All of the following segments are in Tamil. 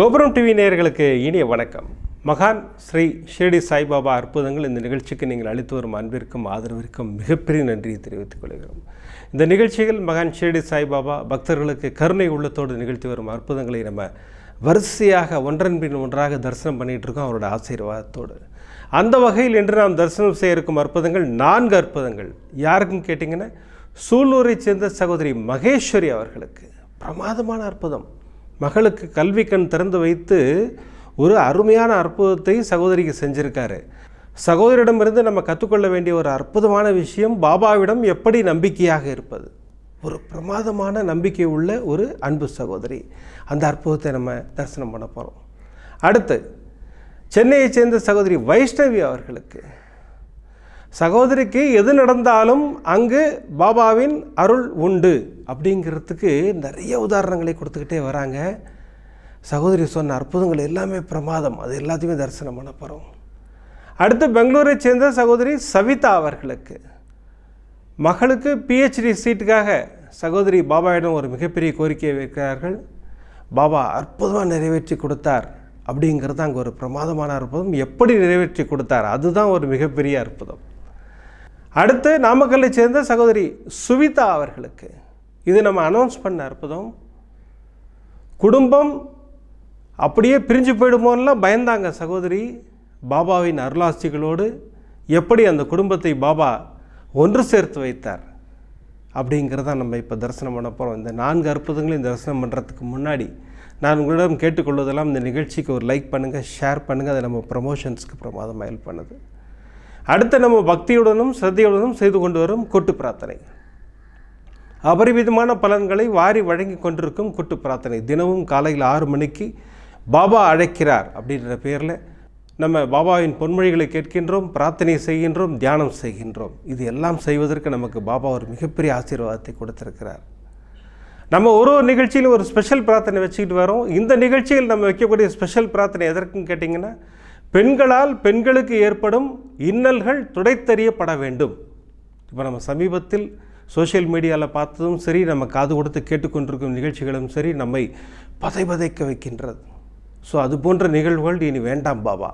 கோபுரம் டிவி நேயர்களுக்கு இனிய வணக்கம். மகான் ஸ்ரீ ஷிரடி சாய்பாபா அற்புதங்கள் இந்த நிகழ்ச்சிக்கு நீங்கள் அளித்து வரும் அன்பிற்கும் ஆதரவிற்கும் மிகப்பெரிய நன்றியை தெரிவித்துக் கொள்கிறோம். இந்த நிகழ்ச்சியில் மகான் ஷிரடி சாய்பாபா பக்தர்களுக்கு கருணை உள்ளத்தோடு நிகழ்த்தி வரும் அற்புதங்களை நம்ம வரிசையாக ஒன்றன் பின் ஒன்றாக தரிசனம் பண்ணிகிட்டு இருக்கோம் அவரோட ஆசீர்வாதத்தோடு. அந்த வகையில் இன்று நாம் தரிசனம் செய்ய இருக்கும் அற்புதங்கள் நான்கு அற்புதங்கள். யாருக்கும் கேட்டிங்கன்னா சூலூரை சேர்ந்த சகோதரி மகேஸ்வரி அவர்களுக்கு. பிரமாதமான அற்புதம். மகளுக்கு கல்வி கண் திறந்து வைத்து ஒரு அருமையான அற்புதத்தை சகோதரிக்கு செஞ்சிருக்காரு. சகோதரிடமிருந்து நம்ம கற்றுக்கொள்ள வேண்டிய ஒரு அற்புதமான விஷயம் பாபாவிடம் எப்படி நம்பிக்கையாக இருப்பது? ஒரு பிரமாதமான நம்பிக்கை உள்ள ஒரு அன்பு சகோதரி. அந்த அற்புதத்தை நம்ம தரிசனம் பண்ண போகிறோம் அடுத்து சென்னையைச் சேர்ந்த சகோதரி வைஷ்ணவி அவர்களுக்கு. சகோதரிக்கு எது நடந்தாலும் அங்கு பாபாவின் அருள் உண்டு. அப்படிங்கிறதுக்கு நிறைய உதாரணங்களை கொடுத்துக்கிட்டே வராங்க. சகோதரி சொன்ன அற்புதங்கள் எல்லாமே பிரமாதம். அது எல்லாத்தையுமே தரிசனம் பண்ண போகிறோம் அடுத்து பெங்களூரை சேர்ந்த சகோதரி சவிதா அவர்களுக்கு. மகளுக்கு பிஹெச்டி சீட்டுக்காக சகோதரி பாபாவிடம் ஒரு மிகப்பெரிய கோரிக்கையை வைக்கிறார்கள். பாபா அற்புதமாக நிறைவேற்றி கொடுத்தார் அப்படிங்கிறது அங்கே ஒரு பிரமாதமான அற்புதம். எப்படி நிறைவேற்றி கொடுத்தார்? அதுதான் ஒரு மிகப்பெரிய அற்புதம். அடுத்து நாமக்கல்லை சேர்ந்த சகோதரி சுவிதா அவர்களுக்கு. இது நம்ம அனௌன்ஸ் பண்ண அற்புதம். குடும்பம் அப்படியே பிரிஞ்சு போயிடுமோன்னெலாம் பயந்தாங்க சகோதரி பாபாவின் அருளாசிகளோடு எப்படி அந்த குடும்பத்தை பாபா ஒன்று சேர்த்து வைத்தார் அப்படிங்கிறத நம்ம இப்போ தரிசனம் பண்ண போகிறோம் இந்த நான்கு அற்புதங்களையும் தரிசனம் பண்ணுறதுக்கு முன்னாடி நான் உங்களிடம் கேட்டுக்கொள்வதெல்லாம் இந்த நிகழ்ச்சிக்கு ஒரு லைக் பண்ணுங்கள் ஷேர் பண்ணுங்கள் அதை நம்ம ப்ரமோஷன்ஸ்க்கு பிரமாதமாக ஹெல்ப் பண்ணுது. அடுத்து நம்ம பக்தியுடனும் சிரத்தையுடனும் செய்து கொண்டு வரும் கூட்டு பிரார்த்தனை. அபரிமிதமான பலன்களை வாரி வழங்கி கொண்டிருக்கும் கூட்டு பிரார்த்தனை. தினமும் காலையில் ஆறு மணிக்கு பாபா அழைக்கிறார் அப்படின்ற பேரில் நம்ம பாபாவின் பொன்மொழிகளை கேட்கின்றோம் பிரார்த்தனை செய்கின்றோம் தியானம் செய்கின்றோம். இது எல்லாம் செய்வதற்கு நமக்கு பாபா ஒரு மிகப்பெரிய ஆசீர்வாதத்தை கொடுத்திருக்கிறார். நம்ம ஒரு ஒரு நிகழ்ச்சியிலும் ஒரு ஸ்பெஷல் பிரார்த்தனை வச்சுக்கிட்டு வரோம். இந்த நிகழ்ச்சியில் நம்ம வைக்கக்கூடிய ஸ்பெஷல் பிரார்த்தனை எதற்குன்னு கேட்டிங்கன்னா பெண்களால் பெண்களுக்கு ஏற்படும் இன்னல்கள் துடைத்தறியப்பட வேண்டும். இப்போ நம்ம சமீபத்தில் சோஷியல் மீடியாவில் பார்த்ததும் சரி நம்ம காது கொடுத்து கேட்டுக்கொண்டிருக்கும் நிகழ்ச்சிகளும் சரி நம்மை பதை பதைக்க வைக்கின்றது. ஸோ அது போன்ற நிகழ்வுகள் இனி வேண்டாம் பாபா.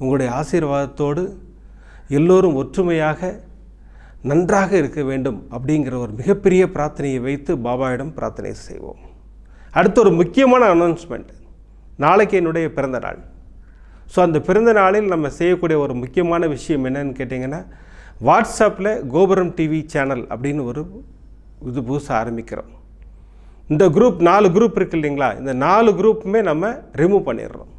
உங்களுடைய ஆசீர்வாதத்தோடு எல்லோரும் ஒற்றுமையாக நன்றாக இருக்க வேண்டும் அப்படிங்கிற ஒரு மிகப்பெரிய பிரார்த்தனையை வைத்து பாபாவிடம் பிரார்த்தனை செய்வோம். அடுத்து ஒரு முக்கியமான அனௌன்ஸ்மெண்ட் நாளைக்கு என்னுடைய பிறந்த நாள். ஸோ அந்த பிறந்த நாளில் நம்ம செய்யக்கூடிய ஒரு முக்கியமான விஷயம் என்னன்னு கேட்டிங்கன்னா வாட்ஸ்அப்பில் கோபுரம் டிவி சேனல் அப்படின்னு ஒரு இது புதுசாக ஆரம்பிக்கிறோம். இந்த குரூப் நாலு குரூப் இருக்கு இல்லைங்களா? இந்த நாலு குரூப்புமே நம்ம ரிமூவ் பண்ணிடுறோம்.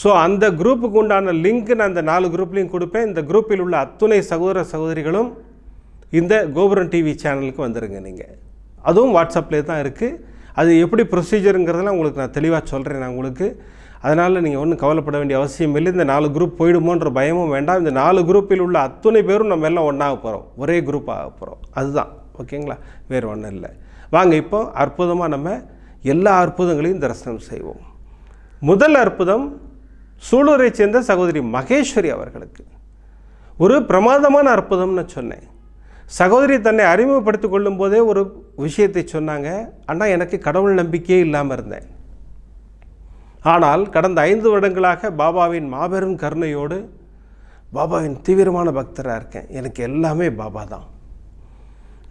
ஸோ அந்த குரூப்புக்கு உண்டான லிங்க் நான் இந்த நாலு குரூப்லேயும் கொடுப்பேன். இந்த குரூப்பில் உள்ள அத்துணை சகோதர சகோதரிகளும் இந்த கோபுரம் டிவி சேனலுக்கு வந்துடுங்க நீங்கள் அதுவும் வாட்ஸ்அப்லேயே தான் இருக்குது அது எப்படி ப்ரொசீஜருங்கிறதெல்லாம் உங்களுக்கு நான் தெளிவாக சொல்கிறேன் நான் உங்களுக்கு. அதனால் நீங்கள் ஒன்றும் கவலைப்பட வேண்டிய அவசியம் இல்லை. இந்த நாலு குரூப் போயிடுமோன்ற பயமும் வேண்டாம். இந்த நாலு குரூப்பில் உள்ள அத்துணை பேரும் நம்ம எல்லாம் ஒன்றாக போகிறோம் ஒரே குரூப் ஆக போகிறோம் அதுதான். ஓகேங்களா வேறு ஒன்றும் இல்லை. வாங்க இப்போ அற்புதமாக நம்ம எல்லா அற்புதங்களையும் தரிசனம் செய்வோம். முதல் அற்புதம் சூலூரை சேர்ந்த சகோதரி மகேஸ்வரி அவர்களுக்கு. ஒரு பிரமாதமான அற்புதம்னு சொன்னேன். சகோதரி தன்னை அறிமுகப்படுத்திக் கொள்ளும் போதே ஒரு விஷயத்தை சொன்னாங்க. ஆனால் எனக்கு கடவுள் நம்பிக்கையே இல்லாமல் இருந்தேன். ஆனால் கடந்த ஐந்து வருடங்களாக பாபாவின் மாபெரும் கருணையோடு பாபாவின் தீவிரமான பக்தராக இருக்கேன். எனக்கு எல்லாமே பாபா தான்.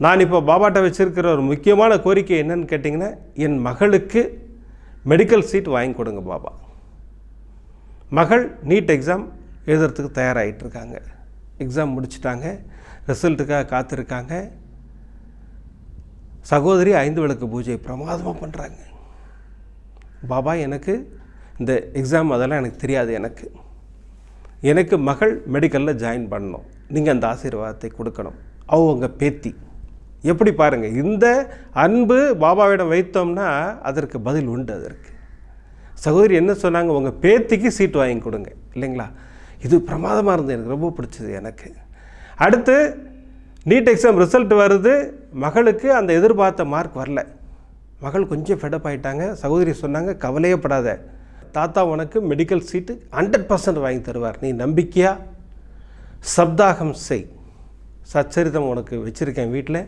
நான் இப்போ பாபாட்ட வச்சுருக்கிற ஒரு முக்கியமான கோரிக்கை என்னன்னு கேட்டிங்கன்னா என் மகளுக்கு மெடிக்கல் சீட் வாங்கி கொடுங்க பாபா. மகள் நீட் எக்ஸாம் எழுதுறதுக்கு தயாராகிட்டு இருக்காங்க. எக்ஸாம் முடிச்சிட்டாங்க. ரிசல்ட்டுக்காக காத்திருக்காங்க. சகோதரி ஐந்து விளக்கு பூஜை பிரமாதமாக பண்ணுறாங்க பாபா எனக்கு இந்த எக்ஸாம் அதெல்லாம் எனக்கு தெரியாது எனக்கு. எனக்கு மகள் மெடிக்கலில் ஜாயின் பண்ணணும். நீங்கள் அந்த ஆசீர்வாதத்தை கொடுக்கணும். அவங்க பேத்தி. எப்படி பாருங்கள் இந்த அன்பு பாபாவிடம் வைத்தோம்னா அதற்கு பதில் உண்டு அதற்கு. சகோதரி என்ன சொன்னாங்க உங்கள் பேத்திக்கு சீட் வாங்கி கொடுங்க. இல்லைங்களா? இது பிரமாதமாக இருந்தது எனக்கு ரொம்ப பிடிச்சது எனக்கு. அடுத்து நீட் எக்ஸாம் ரிசல்ட் வருது. மகளுக்கு அந்த எதிர்பார்த்த மார்க் வரல. மகள் கொஞ்சம் ஃபெடப் ஆகிட்டாங்க சகோதரி சொன்னாங்க கவலையே படாத. தாத்தா உனக்கு மெடிக்கல் சீட்டு ஹண்ட்ரட் பர்சன்ட் வாங்கி தருவார். நீ நம்பிக்கையாக சப்தாகம் செய். சச்சரிதம் உனக்கு வச்சுருக்கேன் வீட்டில்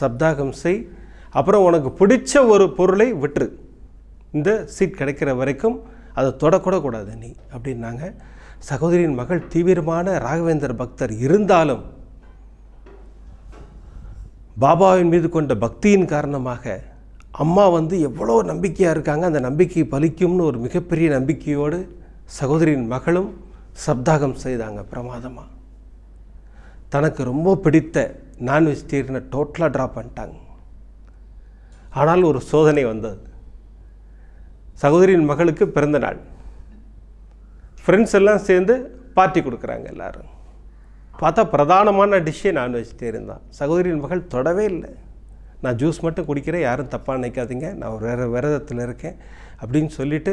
சப்தாகம் செய். அப்புறம் உனக்கு பிடிச்ச ஒரு பொருளை விட்டுரு. இந்த சீட் கிடைக்கிற வரைக்கும் அதை தொடக்கூட கூடாது நீ அப்படின்னாங்க. சகோதரியின் மகள் தீவிரமான ராகவேந்தர் பக்தர் இருந்தாலும் பாபாவின் மீது கொண்ட பக்தியின் காரணமாக அம்மா வந்து எவ்வளோ நம்பிக்கையாக இருக்காங்க அந்த நம்பிக்கை பலிக்கும்னு ஒரு மிகப்பெரிய நம்பிக்கையோடு சகோதரியின் மகளும் சப்தாகம் செய்தாங்க பிரமாதமாக தனக்கு ரொம்ப பிடித்த நான் வெஜிடேரியனை டோட்டலாக ட்ராப் பண்ணிட்டாங்க. ஆனால் ஒரு சோதனை வந்தது. சகோதரியின் மகளுக்கு பிறந்த நாள். ஃப்ரெண்ட்ஸ் எல்லாம் சேர்ந்து பார்ட்டி கொடுக்குறாங்க எல்லாரும். பார்த்தா பிரதானமான டிஷ்ஷே நான் வெஜிடேரியன் தான். சகோதரியின் மகள் தொடவே இல்லை. நான் ஜூஸ் மட்டும் குடிக்கிறேன் யாரும் தப்பாக நினைக்காதீங்க. நான் ஒரு வேறு விரதத்தில் இருக்கேன் அப்படின்னு சொல்லிட்டு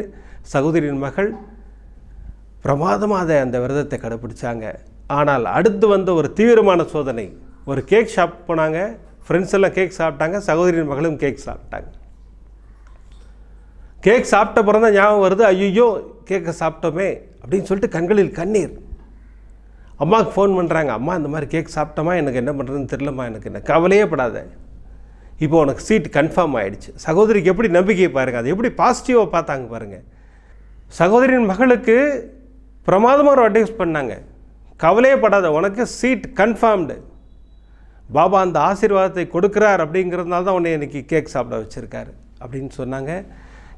சகோதரியின் மகள் பிரமாதமாக அதை அந்த விரதத்தை கடைப்பிடிச்சாங்க ஆனால் அடுத்து வந்த ஒரு தீவிரமான சோதனை. ஒரு கேக் ஷாப் போனாங்க. ஃப்ரெண்ட்ஸ் எல்லாம் கேக் சாப்பிட்டாங்க. சகோதரியின் மகளும் கேக் சாப்பிட்டாங்க. கேக் சாப்பிட்ட பிறகு தான் ஞாபகம் வருது. ஐயோ கேக்கை சாப்பிட்டோமே அப்படின்னு சொல்லிட்டு கண்களில் கண்ணீர். அம்மாவுக்கு ஃபோன் பண்ணுறாங்க அம்மா இந்த மாதிரி கேக் சாப்பிட்டோமா? எனக்கு என்ன பண்ணுறதுன்னு தெரிலம்மா எனக்கு என்ன கவலையே படாத. இப்போ உனக்கு சீட் கன்ஃபார்ம் ஆகிடுச்சு சகோதரிக்கு எப்படி நம்பிக்கையை பாருங்கள் அது எப்படி பாசிட்டிவாக பார்த்தாங்க பாருங்கள் சகோதரியின் மகளுக்கு பிரமாதமாக ஒரு அட்வைஸ் பண்ணாங்க. கவலையே படாத உனக்கு சீட் கன்ஃபார்ம்டு பாபா அந்த ஆசீர்வாதத்தை கொடுக்குறார் அப்படிங்கிறதுனால தான் உன்னை இன்றைக்கி கேக் சாப்பிட வச்சுருக்காரு அப்படின்னு சொன்னாங்க.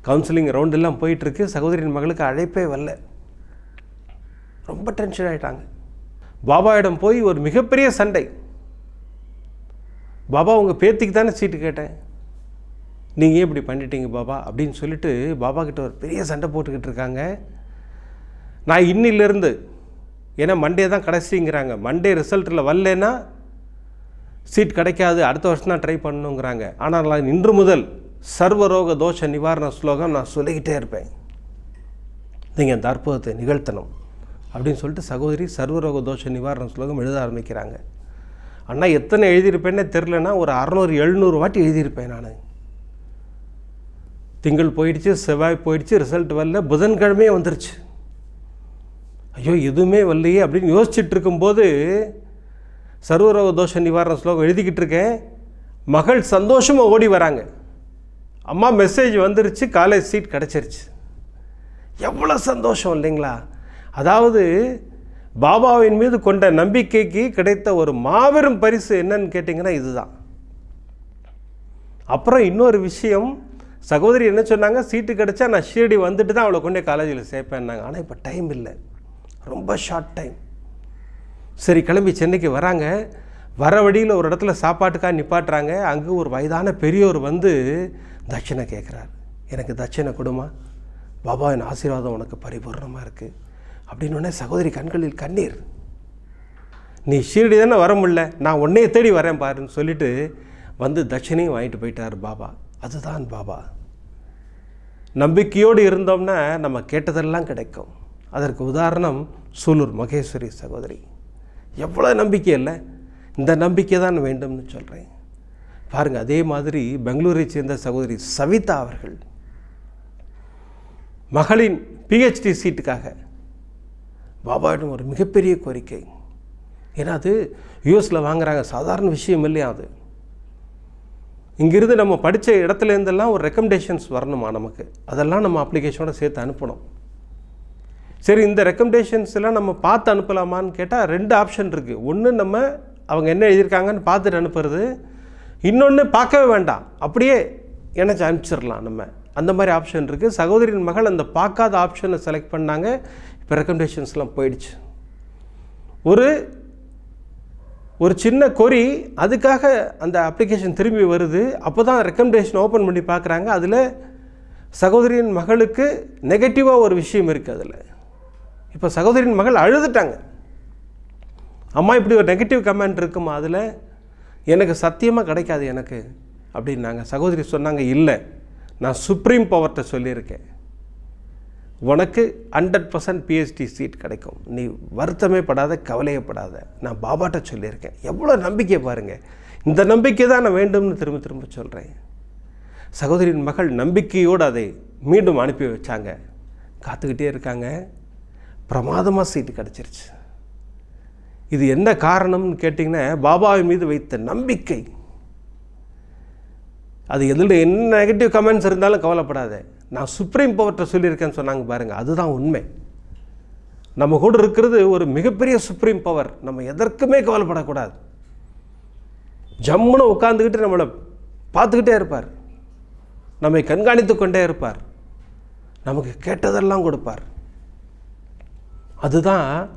கவுன்சிலிங் ரவுண்டெல்லாம் போயிட்டுருக்கு. சகோதரியின் மகளுக்கு அழைப்பே வரல. ரொம்ப டென்ஷன் ஆகிட்டாங்க பாபாவிடம் போய் ஒரு மிகப்பெரிய சண்டை. பாபா உங்கள் பேத்திக்கு தானே சீட்டு கேட்டேன். நீங்கள் ஏன் இப்படி பண்ணிட்டீங்க பாபா? அப்படின்னு சொல்லிட்டு பாபா கிட்ட ஒரு பெரிய சண்டை போட்டுக்கிட்டு இருக்காங்க. நான் இன்னிலிருந்து ஏன்னா மண்டே தான் கடைசிங்கிறாங்க. மண்டே ரிசல்ட்டில் வரலன்னா சீட் கிடைக்காது அடுத்த வருஷம் தான் ட்ரை பண்ணணுங்கிறாங்க. ஆனால் நான் இன்று முதல் சர்வரோக தோஷ நிவாரண ஸ்லோகம் நான் சொல்லிக்கிட்டே இருப்பேன். நீங்கள் அந்த அற்புதத்தை நிகழ்த்தணும் அப்படின்னு சொல்லிட்டு சகோதரி சர்வரோக தோஷ நிவாரண ஸ்லோகம் எழுத ஆரம்பிக்கிறாங்க. அண்ணா எத்தனை எழுதியிருப்பேன்னே தெரிலனா ஒரு அறநூறு எழுநூறு வாட்டி எழுதியிருப்பேன் நான். திங்கள் போயிடுச்சு செவ்வாய் போயிடுச்சு ரிசல்ட் வரல புதன்கிழமையே வந்துருச்சு. ஐயோ எதுவுமே வரலையே அப்படின்னு யோசிச்சுட்டு இருக்கும்போது சர்வரோக தோஷ நிவாரண ஸ்லோகம் எழுதிக்கிட்டு இருக்கேன். மகள் சந்தோஷமாக ஓடி வராங்க. அம்மா மெசேஜ் வந்துருச்சு காலேஜ் சீட் கிடச்சிருச்சு. எவ்வளோ சந்தோஷம் இல்லைங்களா? அதாவது பாபாவின் மீது கொண்ட நம்பிக்கைக்கு கிடைத்த ஒரு மாபெரும் பரிசு என்னன்னு கேட்டிங்கன்னா இதுதான். அப்புறம் இன்னொரு விஷயம் சகோதரி என்ன சொன்னாங்க? சீட்டு கிடச்சா நான் ஷீரடி வந்துட்டு தான் அவளை கொண்டே காலேஜில் சேர்ப்பேன்னாங்க. ஆனால் இப்போ டைம் இல்லை. ரொம்ப ஷார்ட் டைம் சரி கிளம்பி சென்னைக்கு வராங்க. வர வழியில் ஒரு இடத்துல சாப்பாட்டுக்காக நிப்பாட்டுறாங்க. அங்கே ஒரு வயதான பெரியோர் வந்து தட்சிணை கேட்குறாரு எனக்கு தட்சிணை கொடுமா? பாபாவின் ஆசீர்வாதம் உனக்கு பரிபூர்ணமாக இருக்குது அப்படின்னு உடனே சகோதரி கண்களில் கண்ணீர். நீ ஷீரடி தானே வர முடில நான் உன்னைய தேடி வரேன் பாருன்னு சொல்லிட்டு வந்து தட்சிணையும் வாங்கிட்டு போயிட்டார் பாபா. அதுதான் பாபா. நம்பிக்கையோடு இருந்தோம்னா நம்ம கேட்டதெல்லாம் கிடைக்கும். அதற்கு உதாரணம் சூலூர் மகேஸ்வரி சகோதரி. எவ்வளோ நம்பிக்கை இல்லை? இந்த நம்பிக்கை தான் வேண்டும்னு சொல்கிறேன் பாருங்கள் அதே மாதிரி பெங்களூரை சேர்ந்த சகோதரி சவிதா அவர்கள் மகளின் பிஹெச்டி சீட்டுக்காக பாபாவிடம் ஒரு மிகப்பெரிய கோரிக்கை. ஏன்னா அது யூஎஸில் வாங்குறாங்க. சாதாரண விஷயம் இல்லையா அது? இங்கிருந்து நம்ம படித்த இடத்துலேருந்தெல்லாம் ஒரு ரெக்கமெண்டேஷன்ஸ் வரணுமா நமக்கு? அதெல்லாம் நம்ம அப்ளிகேஷனோட சேர்த்து அனுப்பணும். சரி இந்த ரெக்கமெண்டேஷன்ஸ் எல்லாம் நம்ம பார்த்து அனுப்பலாமான்னு கேட்டால் ரெண்டு ஆப்ஷன் இருக்குது ஒன்று நம்ம அவங்க என்ன எழுதியிருக்காங்கன்னு பார்த்துட்டு அனுப்புறது. இன்னொன்று பார்க்கவே வேண்டாம். அப்படியே இணைச்சி அனுப்பிச்சிடலாம் நம்ம. அந்த மாதிரி ஆப்ஷன் இருக்குது சகோதரியின் மகள் அந்த பார்க்காத ஆப்ஷனை செலக்ட் பண்ணாங்க. இப்போ ரெக்கமெண்டேஷன்ஸ்லாம் போயிடுச்சு. ஒரு ஒரு சின்ன கொரி அதுக்காக அந்த அப்ளிகேஷன் திரும்பி வருது. அப்போ தான் ரெக்கமெண்டேஷன் ஓப்பன் பண்ணி பார்க்குறாங்க அதில் சகோதரியின் மகளுக்கு நெகட்டிவாக ஒரு விஷயம் இருக்குது அதில். இப்போ சகோதரியின் மகள் அழுதுட்டாங்க. அம்மா இப்படி ஒரு நெகட்டிவ் கமெண்ட் இருக்குமா அதில்? எனக்கு சத்தியமாக கிடைக்காது எனக்கு அப்படின்னாங்க. சகோதரி சொன்னாங்க இல்லை. நான் சுப்ரீம் பவர்கிட்ட சொல்லியிருக்கேன். உனக்கு ஹண்ட்ரட் பர்சன்ட் பிஹெச்டி சீட் கிடைக்கும். நீ வருத்தமே படாத கவலையப்படாத நான் பாபாட்ட சொல்லியிருக்கேன். எவ்வளோ நம்பிக்கை பாருங்கள் இந்த நம்பிக்கை தான் நான் வேண்டும்னு திரும்ப திரும்ப சொல்கிறேன் சகோதரியின் மகள் நம்பிக்கையோடு அதை மீண்டும் அனுப்பி வச்சாங்க. காத்துக்கிட்டே இருக்காங்க. பிரமாதமாக சீட்டு கிடச்சிருச்சு. இது என்ன காரணம்னு கேட்டிங்கன்னா பாபாவின் மீது வைத்த நம்பிக்கை. அது எதில் என்ன நெகட்டிவ் கமெண்ட்ஸ் இருந்தாலும் கவலைப்படாத. நான் சுப்ரீம் பவர்கிட்ட சொல்லியிருக்கேன்னு சொன்னாங்க பாருங்கள் அதுதான் உண்மை. நம்ம கூட இருக்கிறது ஒரு மிகப்பெரிய சுப்ரீம் பவர் நம்ம எதற்குமே கவலைப்படக்கூடாது. ஜம்முன்னு உட்காந்துக்கிட்டு நம்மளை பார்த்துக்கிட்டே இருப்பார். நம்மை கண்காணித்து கொண்டே இருப்பார். நமக்கு கேட்டதெல்லாம் கொடுப்பார். அதுதான்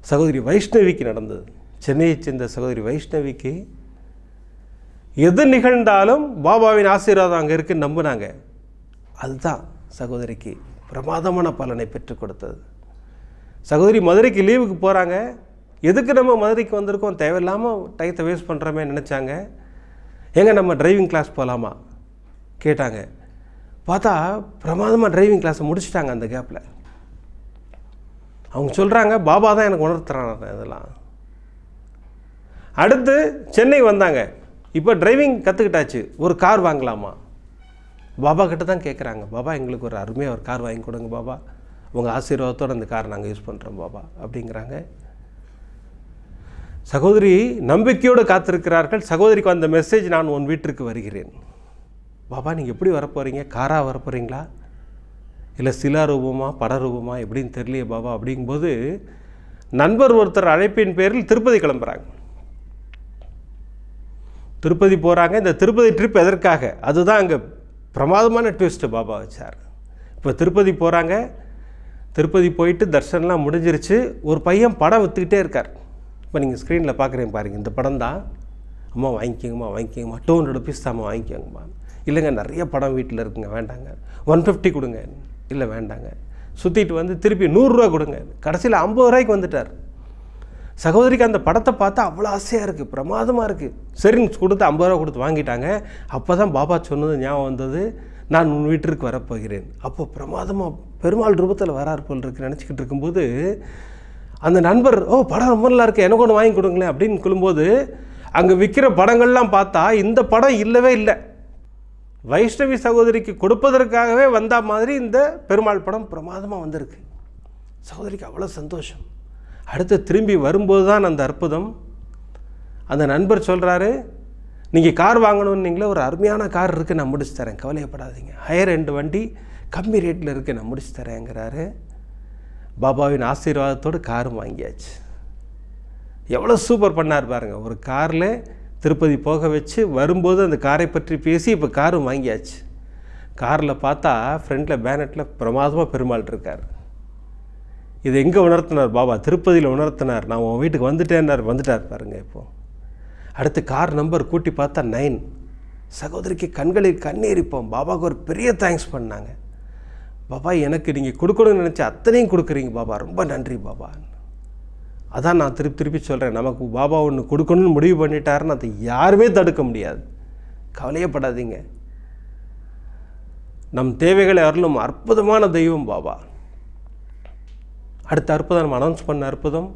சகோதரி வைஷ்ணவிக்கு நடந்தது. சென்னையைச் சேர்ந்த சகோதரி வைஷ்ணவிக்கு எது நிகழ்ந்தாலும் பாபாவின் ஆசீர்வாதம் அங்கே இருக்குன்னு நம்பினாங்க. அதுதான் சகோதரிக்கு பிரமாதமான பலனை பெற்றுக் கொடுத்தது. சகோதரி மதுரைக்கு லீவுக்கு போகிறாங்க எதுக்கு நம்ம மதுரைக்கு வந்திருக்கோம்? தேவையில்லாமல் டயத்தை வேஸ்ட் பண்ணுறோமே நினச்சாங்க. எங்கே நம்ம டிரைவிங் கிளாஸ் போகலாமா கேட்டாங்க. பார்த்தா பிரமாதமாக டிரைவிங் கிளாஸை முடிச்சிட்டாங்க அந்த கேப்பில் அவங்க சொல்கிறாங்க பாபா தான் எனக்கு உணர்த்துறாங்க இதெல்லாம். அடுத்து சென்னை வந்தாங்க. இப்போ டிரைவிங் கற்றுக்கிட்டாச்சு ஒரு கார் வாங்கலாமா? பாபா கிட்ட தான் கேட்குறாங்க பாபா எங்களுக்கு ஒரு அருமையாக ஒரு கார் வாங்கி கொடுங்க பாபா. உங்கள் ஆசீர்வாதத்தோடு அந்த கார் நாங்கள் யூஸ் பண்ணுறோம் பாபா அப்படிங்கிறாங்க. சகோதரி நம்பிக்கையோடு காத்திருக்கிறார்கள். சகோதரிக்கு வந்த மெசேஜ் நான் உன் வீட்டிற்கு வருகிறேன். பாபா நீங்கள் எப்படி வரப்போகிறீங்க காராக வரப்போகிறீங்களா இல்லை சிலா ரூபமா பட ரூபமா எப்படின்னு தெரியலையே பாபா அப்படிங்கும்போது நண்பர் ஒருத்தர் அழைப்பின் பேரில் திருப்பதி கிளம்புறாங்க. திருப்பதி போகிறாங்க இந்த திருப்பதி ட்ரிப் எதற்காக? அதுதான் அங்கே பிரமாதமான ட்விஸ்ட்டு பாபா வச்சார். இப்போ திருப்பதி போகிறாங்க திருப்பதி போயிட்டு தர்ஷன்லாம் முடிஞ்சிருச்சு. ஒரு பையன் படம் விற்றுக்கிட்டே இருக்கார். இப்போ நீங்கள் ஸ்க்ரீனில் பார்க்குறீங்க பாருங்கள் இந்த படம் தான். அம்மா வாங்கிக்கோங்கம்மா வாங்கிக்கோங்கம்மா. டூ ஹண்ட்ரட் ருபீஸ் தாம்மா வாங்கிக்கோங்கம்மா. இல்லைங்க நிறைய படம் வீட்டில் இருக்குங்க. வேண்டாங்க. ஒன் ஃபிஃப்டி கொடுங்க. இல்லை வேண்டாங்க. சுற்றிட்டு வந்து திருப்பி நூறுரூவா கொடுங்க. கடைசியில் ஐம்பது ரூபாய்க்கு வந்துட்டார். சகோதரிக்கு அந்த படத்தை பார்த்தா அவ்வளோ ஆசையாக இருக்குது பிரமாதமாக இருக்குது சரின்னு கொடுத்து ஐம்பது ரூபா கொடுத்து வாங்கிட்டாங்க. அப்போ தான் பாபா சொன்னது ஞாபகம் வந்தது நான் உன் வீட்டிற்கு வரப்போகிறேன். அப்போ பிரமாதமாக பெருமாள் ரூபத்தில் வரார் போல் இருக்கு. நினச்சிக்கிட்டு இருக்கும்போது அந்த நண்பர் ஓ படம் ரொம்ப நல்லா இருக்குது எனக்கு ஒன்று வாங்கி கொடுங்களேன் அப்படின்னு சொல்லும்போது அங்கே விற்கிற படங்கள்லாம் பார்த்தா இந்த படம் இல்லவே இல்லை. வைஷ்ணவி சகோதரிக்கு கொடுப்பதற்காகவே வந்த மாதிரி இந்த பெருமாள் படம் பிரமாதமாக வந்திருக்கு. சகோதரிக்கு அவ்வளோ சந்தோஷம். அடுத்து திரும்பி வரும்போது தான் அந்த அற்புதம். அந்த நண்பர் சொல்கிறாரு நீங்கள் கார் வாங்கணுன்னீங்களே ஒரு அருமையான கார் இருக்குது நான் முடிச்சு தரேன். கவலையப்படாதீங்க. ஹையர் ரெண்டு வண்டி கம்மி ரேட்டில் இருக்குது நான் முடிச்சு தரேங்கிறாரு. பாபாவின் ஆசீர்வாதத்தோடு காரும் வாங்கியாச்சு. எவ்வளோ சூப்பர் பண்ணார் பாருங்கள் ஒரு காரில் திருப்பதி போக வச்சு வரும்போது அந்த காரை பற்றி பேசி இப்போ காரும் வாங்கியாச்சு. காரில் பார்த்தா ஃப்ரண்ட்டில் பேனட்டில் பிரமாதமாக பெருமாள் இருக்கார். இது எங்கே உணர்த்தினார் பாபா? திருப்பதியில் உணர்த்தினார். நான் உன் வீட்டுக்கு வந்துட்டேன்னார். வந்துட்டார் பாருங்க இப்போது அடுத்து கார் நம்பர் கூட்டி பார்த்தா நைன் சகோதரிக்கு கண்களில் கண்ணீரிப்போம் பாபாவுக்கு ஒரு பெரிய தேங்க்ஸ் பண்ணாங்க. பாபா எனக்கு நீங்கள் கொடுக்கணும்னு நினச்சி அத்தனையும் கொடுக்குறீங்க பாபா. ரொம்ப நன்றி பாபா. அதான் நான் திருப்பி திருப்பி சொல்கிறேன் நமக்கு பாபா ஒன்று கொடுக்கணும்னு முடிவு பண்ணிட்டாருன்னு அதை யாருமே தடுக்க முடியாது. கவலையப்படாதீங்க. நம் தேவைகளை அருளும் அற்புதமான தெய்வம் பாபா. அடுத்த அற்புதம் அனௌன்ஸ் பண்ண அற்புதம்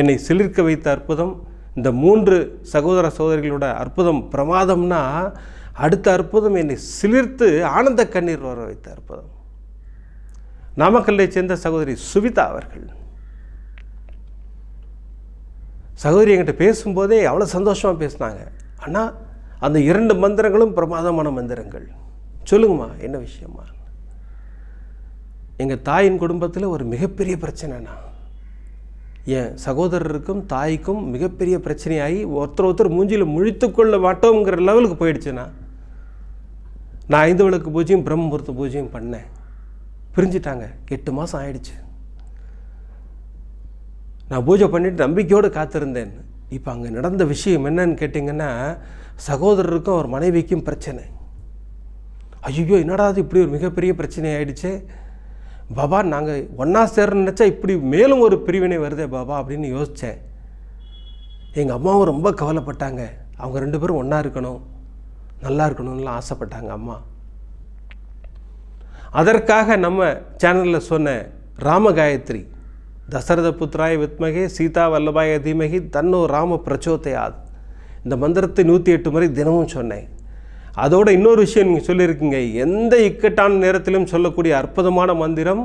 என்னை சிலிர்க்க வைத்த அற்புதம் இந்த மூன்று சகோதர சகோதரிகளோட அற்புதம் பிரமாதம்னா அடுத்த அற்புதம் என்னை சிலிர்த்து ஆனந்த கண்ணீர் வர வைத்த அற்புதம். நாமக்கல்லை சேர்ந்த சகோதரி சுவிதா அவர்கள். சகோதரி என்கிட்ட பேசும்போதே அவ்வளோ சந்தோஷமாக பேசினாங்க. ஆனால் அந்த இரண்டு மந்திரங்களும் பிரமாதமான மந்திரங்கள். சொல்லுங்கம்மா என்ன விஷயமா எங்கள் தாயின் குடும்பத்தில் ஒரு மிகப்பெரிய பிரச்சனைண்ணா என் சகோதரருக்கும் தாய்க்கும் மிகப்பெரிய பிரச்சனையாகி ஒருத்தர் ஒருத்தர் மூஞ்சியில் முழித்துக்கொள்ள மாட்டோங்கிற லெவலுக்கு போயிடுச்சுண்ணா நான் ஐந்து விளக்கு பூஜையும் பிரம்மபுரத்து பூஜையும் பண்ணேன். பிரிஞ்சிட்டாங்க. எட்டு மாதம் ஆயிடுச்சு. நான் பூஜை பண்ணிட்டு நம்பிக்கையோடு காத்திருந்தேன். இப்போ அங்கே நடந்த விஷயம் என்னன்னு கேட்டிங்கன்னா சகோதரருக்கும் ஒரு மனைவிக்கும் பிரச்சனை. ஐயோ என்னடா அது இப்படி ஒரு மிகப்பெரிய பிரச்சனை ஆயிடுச்சே பாபா நாங்கள் ஒன்றா சேர்றன்னு நினச்சா இப்படி மேலும் ஒரு பிரிவினை வருதே பாபா அப்படின்னு யோசித்தேன் எங்கள் அம்மாவும் ரொம்ப கவலைப்பட்டாங்க. அவங்க ரெண்டு பேரும் ஒன்றா இருக்கணும் நல்லா இருக்கணும்லாம் ஆசைப்பட்டாங்க அம்மா. அதற்காக நம்ம சேனலில் சொன்ன ராம காயத்ரி தசரத புத்திராய வித்மகே சீதா வல்லபாய தீமகி தன்னோ ராம பிரச்சோதயாத். இந்த மந்திரத்தை நூற்றி எட்டு முறை தினமும் சொன்னேன். அதோட இன்னொரு விஷயம் நீங்கள் சொல்லியிருக்கீங்க. எந்த இக்கட்டான நேரத்திலும் சொல்லக்கூடிய அற்புதமான மந்திரம்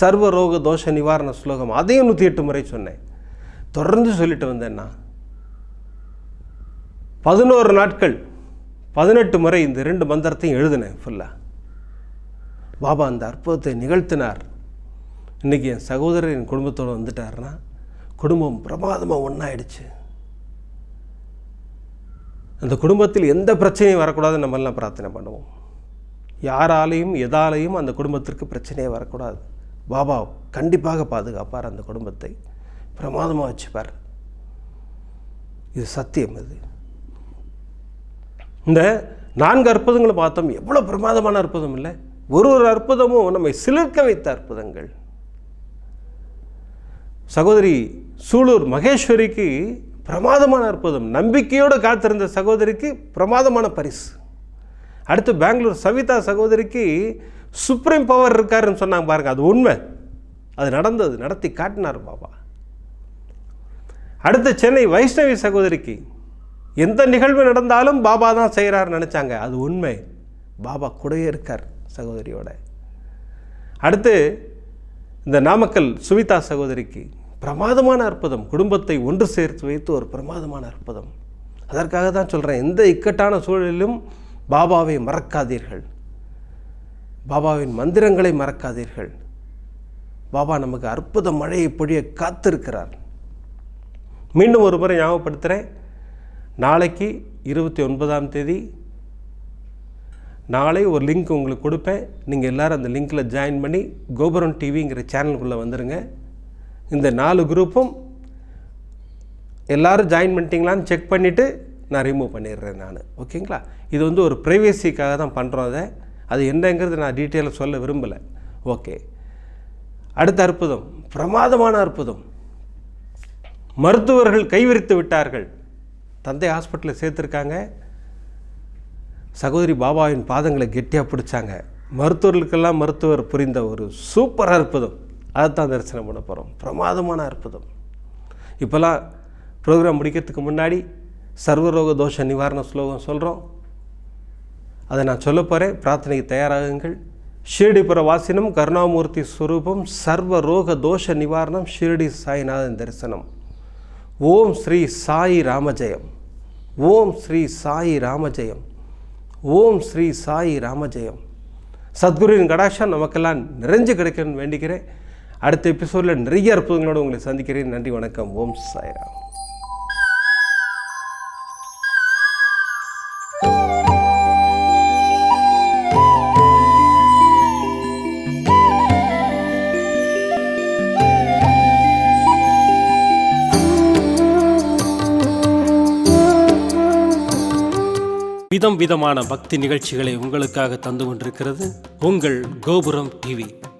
சர்வ ரோக தோஷ நிவாரண ஸ்லோகம் அதையும் நூற்றி எட்டு முறை சொன்னேன். தொடர்ந்து சொல்லிட்டு வந்தேன் பதினோரு நாட்கள் பதினெட்டு முறை இந்த ரெண்டு மந்திரத்தையும் எழுதினேன் ஃபுல்லாக பாபா அந்த அற்புதத்தை நிகழ்த்தினார். இன்றைக்கி என் சகோதரர் என் குடும்பத்தோடு வந்துட்டாருன்னா குடும்பம் பிரமாதமாக ஒன்றாயிடுச்சு அந்த குடும்பத்தில் எந்த பிரச்சனையும் வரக்கூடாதுன்னு நம்மெல்லாம் பிரார்த்தனை பண்ணுவோம். யாராலையும் எதாலையும் அந்த குடும்பத்திற்கு பிரச்சனையே வரக்கூடாது. பாபா கண்டிப்பாக பாதுகாப்பார் அந்த குடும்பத்தை. பிரமாதமாக வச்சுப்பார். இது சத்தியம் இது இந்த நான்கு அற்புதங்களை பார்த்தோம் எவ்வளோ பிரமாதமான அற்புதம் இல்லை. ஒரு ஒரு அற்புதமும் நம்மை சிலிர்க்க வைத்த அற்புதங்கள். சகோதரி சூலூர் மகேஸ்வரிக்கு பிரமாதமான அற்புதம். நம்பிக்கையோடு காத்திருந்த சகோதரிக்கு பிரமாதமான பரிசு. அடுத்து பெங்களூர் சவிதா சகோதரிக்கு சுப்ரீம் பவர் இருக்காருன்னு சொன்னாங்க பாருங்க. அது உண்மை. அது நடந்தது. நடத்தி காட்டினார் பாபா. அடுத்து சென்னை வைஷ்ணவி சகோதரிக்கு எந்த நிகழ்வு நடந்தாலும் பாபா தான் செய்கிறாருன்னு நினச்சாங்க. அது உண்மை. பாபா கூடயே இருக்கார் சகோதரியோட. அடுத்து இந்த நாமக்கல் சுவிதா சகோதரிக்கு பிரமாதமான அற்புதம். குடும்பத்தை ஒன்று சேர்த்து வைத்து ஒரு பிரமாதமான அற்புதம். அதற்காக தான் சொல்கிறேன் எந்த இக்கட்டான சூழலிலும் பாபாவை மறக்காதீர்கள். பாபாவின் மந்திரங்களை மறக்காதீர்கள். பாபா நமக்கு அற்புத மழையை பொழிய காத்திருக்கிறார். மீண்டும் ஒரு முறை ஞாபகப்படுத்துகிறேன் நாளைக்கு இருபத்தி ஒன்பதாம் தேதி நாளை ஒரு லிங்க் உங்களுக்கு கொடுப்பேன். நீங்கள் எல்லோரும் அந்த லிங்க்கில் ஜாயின் பண்ணி கோபுரம் டிவிங்கிற சேனலுக்குள்ளே வந்துடுங்க இந்த நாலு குரூப்பும் எல்லோரும் ஜாயின் பண்ணிட்டீங்களான்னு செக் பண்ணிவிட்டு நான் ரிமூவ் பண்ணிடுறேன் நான். ஓகேங்களா? இது வந்து ஒரு ப்ரைவேசிக்காக தான் பண்ணுறோம் அதை. அது என்னங்கிறது நான் டீட்டெயிலாக சொல்ல விரும்பலை. ஓகே. அடுத்த அற்புதம். பிரமாதமான அற்புதம். மருத்துவர்கள் கைவிரித்து விட்டார்கள். தந்தை ஹாஸ்பிட்டலில் சேர்த்துருக்காங்க. சகோதரி பாபாவின் பாதங்களை கெட்டியாக பிடிச்சாங்க. மருத்துவர்களுக்கெல்லாம் மருத்துவர் புரிந்த ஒரு சூப்பர் அற்புதம். அதைத்தான் தரிசனம் பண்ண போகிறோம் பிரமாதமான அற்புதம். இப்போல்லாம் ப்ரோக்ராம் முடிக்கிறதுக்கு முன்னாடி சர்வரோக தோஷ நிவாரண ஸ்லோகம் சொல்கிறோம் அதை நான் சொல்ல போகிறேன் பிரார்த்தனைக்கு தயாராகுங்கள். ஷீரடிபுர வாசினம் கருணாமூர்த்தி ஸ்வரூபம் சர்வ ரோக தோஷ நிவாரணம் ஷீரடி சாய்நாதன் தரிசனம். ஓம் ஸ்ரீ சாயி ராமஜெயம் ஓம் ஸ்ரீ சாயி ராமஜெயம் ஓம் ஸ்ரீ சாயி ராமஜெயம் சத்குருவின் கடாட்சம் நமக்கெல்லாம் நிறைஞ்சு கிடைக்கணும்னு வேண்டிக்கிறேன். அடுத்த எபிசோடில் நிறைய அற்புதங்களோடு உங்களை சந்திக்கிறேன். நன்றி வணக்கம். ஓம் சாய்ராம். விதம் விதமான பக்தி நிகழ்ச்சிகளை உங்களுக்காக தந்து கொண்டிருக்கிறது உங்கள் கோபுரம் டிவி.